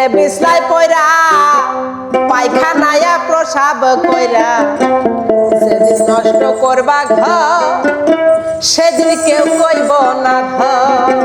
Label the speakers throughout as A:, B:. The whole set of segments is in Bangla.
A: ছেলে বিছনায় কইরা পায়খানায় প্রসাব কইরা, সেদিন নষ্ট করবা ঘ সেদিন কেউ কইব না ঘর।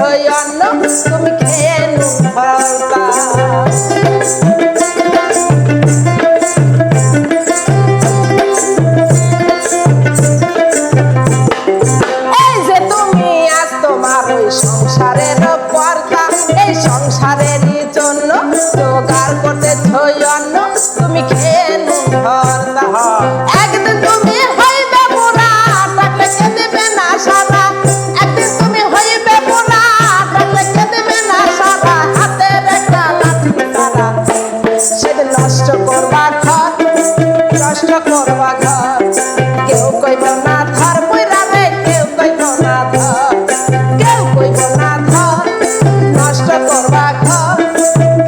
A: অন্ন তুমি খেয়ে এই যে তুমি আর তোমার নষ্ট করবা ঘর কেউ কইব না ধর পুরা দে কেউ কইব না ধর। কেউ কইব না ধর নষ্ট করবা ঘর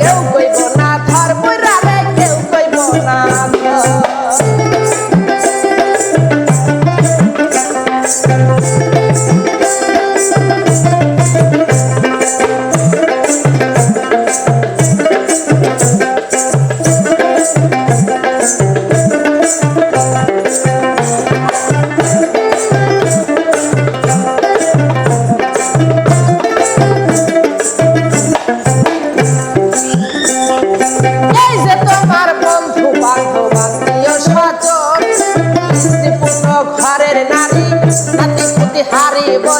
A: কেউ কইব না ধর পুরা দে কেউ কইব না ধর।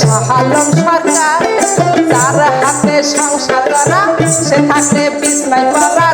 A: শাহালম সরকার তার হাতে সংসার করা সে থাকে বিস্ময় করা।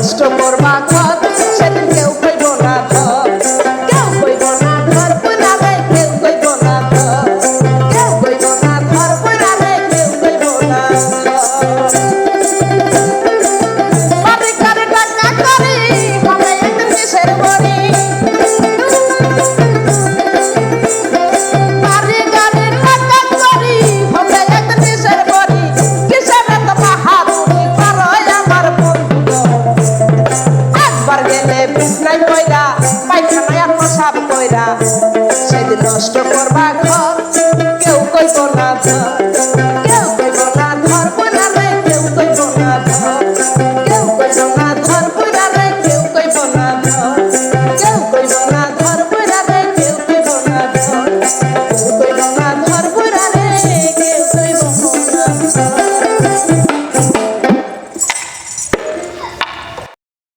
A: কষ্ট করবা নষ্ট করবা ঘর কেউ কইব না